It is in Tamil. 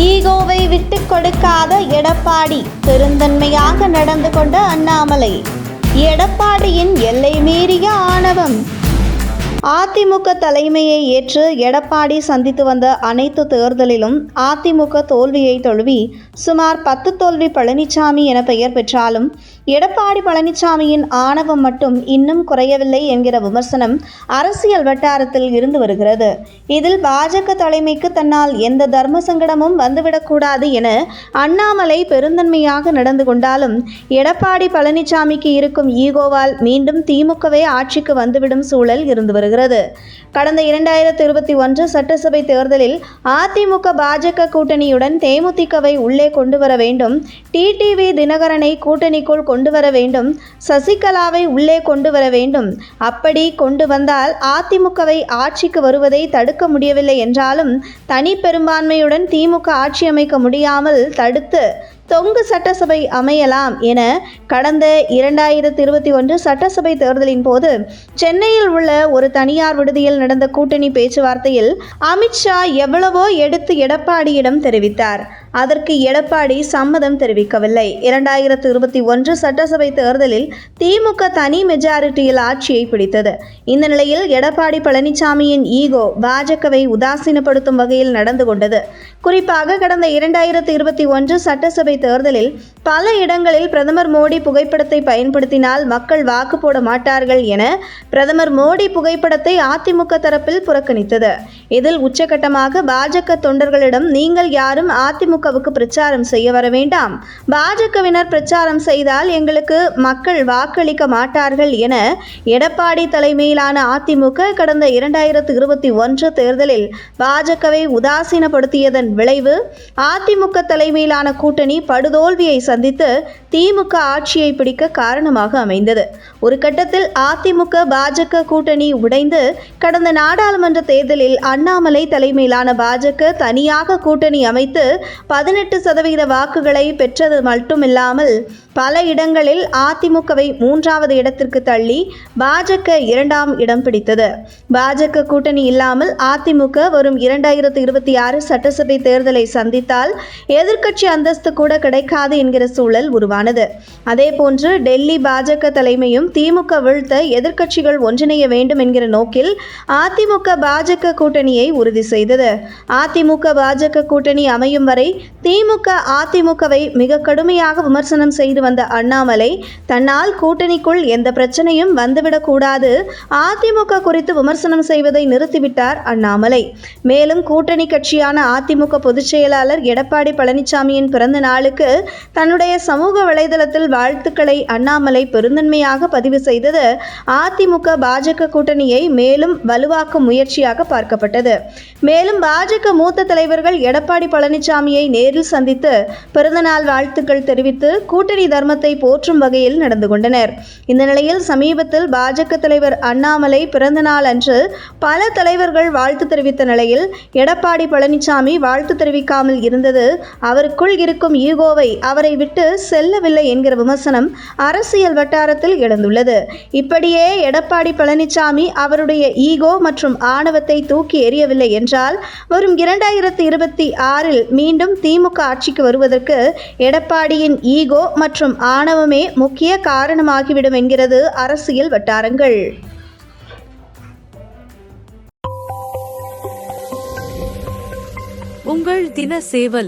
ஈகோவை விட்டு கொடுக்காத எடப்பாடி பெருந்தன்மையாக நடந்து கொண்ட அண்ணாமலை. எடப்பாடியின் எல்லை மீறிய ஆணவம். அதிமுக தலைமையை ஏற்று எடப்பாடி சந்தித்து வந்த அனைத்து தேர்தலிலும் அதிமுக தோல்வியை தொழுவி சுமார் பத்து தோல்வி பழனிசாமி என பெயர் பெற்றாலும் எடப்பாடி பழனிசாமியின் ஆணவம் மட்டும் இன்னும் குறையவில்லை என்கிற விமர்சனம் அரசியல் வட்டாரத்தில் இருந்து வருகிறது. இதில் பாஜக தலைமைக்கு தன்னால் எந்த தர்ம சங்கடமும் வந்துவிடக்கூடாது என அண்ணாமலை பெருந்தன்மையாக நடந்து கொண்டாலும் எடப்பாடி பழனிசாமிக்கு இருக்கும் ஈகோவால் மீண்டும் திமுகவே ஆட்சிக்கு வந்துவிடும் சூழல் இருந்து வருகிறது. கடந்த இரண்டாயிரத்தி இருபத்தி ஒன்று சட்டசபை தேர்தலில் அதிமுக பாஜக கூட்டணியுடன் தேமுதிகவை உள்ளே கொண்டு வர வேண்டும். டிடிவி தினகரனை கூட்டணிக்குள் கொண்டு கொண்டு வர வேண்டும். சசிகலாவை உள்ளே கொண்டு வர வேண்டும். அப்படி கொண்டு வந்தால் அதிமுகவை ஆட்சிக்கு வருவதை தடுக்க முடியவில்லை என்றாலும் தனி பெரும்பான்மையுடன் திமுக ஆட்சி அமைக்க முடியாமல் தடுத்து தொங்கு சட்டசபை அமையலாம் என கடந்த இரண்டாயிரத்தி இருபத்தி ஒன்று சட்டசபை தேர்தலின் போது சென்னையில் உள்ள ஒரு தனியார் விடுதியில் நடந்த கூட்டணி பேச்சுவார்த்தையில் அமித்ஷா எவ்வளவோ எடுத்து எடப்பாடியிடம் தெரிவித்தார். அதற்கு எடப்பாடி சம்மதம் தெரிவிக்கவில்லை. இரண்டாயிரத்து இருபத்தி ஒன்று சட்டசபை தேர்தலில் திமுக தனி மெஜாரிட்டியில் ஆட்சியை பிடித்தது. இந்த நிலையில் எடப்பாடி பழனிசாமியின் ஈகோ பாஜகவை உதாசீனப்படுத்தும் வகையில் நடந்து கொண்டது. குறிப்பாக கடந்த இரண்டாயிரத்து இருபத்தி ஒன்று சட்டசபை தேர்தலில் பல இடங்களில் பிரதமர் மோடி புகைப்படத்தை பயன்படுத்தினால் மக்கள் வாக்கு போட மாட்டார்கள் என பிரதமர் மோடி புகைப்படத்தை அதிமுக தரப்பில் புறக்கணித்தது. இதில் உச்சகட்டமாக பாஜக தொண்டர்களிடம் நீங்கள் யாரும் அதிமுகவுக்கு பிரச்சாரம் செய்ய வர வேண்டாம். பாஜகவினர் பிரச்சாரம் செய்தால் எங்களுக்கு மக்கள் வாக்களிக்க மாட்டார்கள் என எடப்பாடி தலைமையிலான அதிமுக கடந்த இரண்டாயிரத்து இருபத்தி ஒன்று தேர்தலில் பாஜகவை உதாசீனப்படுத்தியதன் விளைவு அதிமுக தலைமையிலான கூட்டணி படுதோல்வியை சந்தித்து திமுக ஆட்சியை பிடிக்க காரணமாக அமைந்தது. ஒரு கட்டத்தில் அதிமுக பாஜக கூட்டணி உடைந்து கடந்த நாடாளுமன்ற தேர்தலில் அண்ணாமலை தலைமையிலான பாஜக தனியாக கூட்டணி அமைத்து பதினெட்டு சதவீத வாக்குகளை பெற்றது மட்டுமில்லாமல் பல இடங்களில் அதிமுகவை மூன்றாவது இடத்திற்கு தள்ளி பாஜக இரண்டாம் இடம் பிடித்தது. பாஜக கூட்டணி இல்லாமல் அதிமுக வரும் இரண்டாயிரத்து இருபத்தி ஆறு சட்டசபை தேர்தலை சந்தித்தால் எதிர்க்கட்சி அந்தஸ்து கூட கிடைக்காது என்கிற சூழல் உருவானது. அதேபோன்று டெல்லி பாஜக தலைமையும் திமுக வீழ்த்த எதிர்க்கட்சிகள் ஒன்றிணைய வேண்டும் என்கிற நோக்கில் அதிமுக பாஜக கூட்டணியை உறுதி செய்தது. அதிமுக பாஜக கூட்டணி அமையும் வரை திமுக அதிமுகவை மிக கடுமையாக விமர்சனம் செய்து வந்த அண்ணாமலை தன்னால் கூட்டணிக்குள் எந்த பிரச்சனையும் வந்துவிடக்கூடாது அதிமுக குறித்து விமர்சனம் செய்வதை நிறுத்திவிட்டார் அண்ணாமலை. மேலும் கூட்டணி கட்சியான அதிமுக பொதுச் செயலாளர் எடப்பாடி பழனிசாமியின் பிறந்த நாளுக்கு தன்னுடைய சமூக வலைதளத்தில் வாழ்த்துக்களை அண்ணாமலை பெருந்தன்மையாக பதிவு செய்தது அதிமுக பாஜக கூட்டணியை மேலும் வலுவாக்கும் முயற்சியாக பார்க்கப்பட்டது. மேலும் பாஜக மூத்த தலைவர்கள் எடப்பாடி பழனிசாமியை நேரில் சந்தித்து பிறந்தநாள் வாழ்த்துக்கள் தெரிவித்து கூட்டணி தர்மத்தை போற்றும் வகையில் நடந்து கொண்டனர். இந்த நிலையில் சமீபத்தில் பாஜக தலைவர் அண்ணாமலை பிறந்தநாள் அன்று பல தலைவர்கள் வாழ்த்து தெரிவித்த நிலையில் எடப்பாடி பழனிசாமி வாழ்த்து தெரிவிக்காமல் இருந்தது அவருக்குள் இருக்கும் ஈகோவை அவரை விட்டு செல்லவில்லை என்கிற விமர்சனம் அரசியல் வட்டாரத்தில் எழுந்துள்ளது. இப்படியே எடப்பாடி பழனிசாமி அவருடைய ஈகோ மற்றும் ஆணவத்தை தூக்கி எறியவில்லை என்றால் வரும் இரண்டாயிரத்தி இருபத்தி ஆறில் மீண்டும் திமுக ஆட்சிக்கு வருவதற்கு எடப்பாடியின் ஈகோ மற்றும் ஆணவமே முக்கிய காரணமாகிவிடும் என்கிறது அரசியல் வட்டாரங்கள். உங்கள் தின சேவல்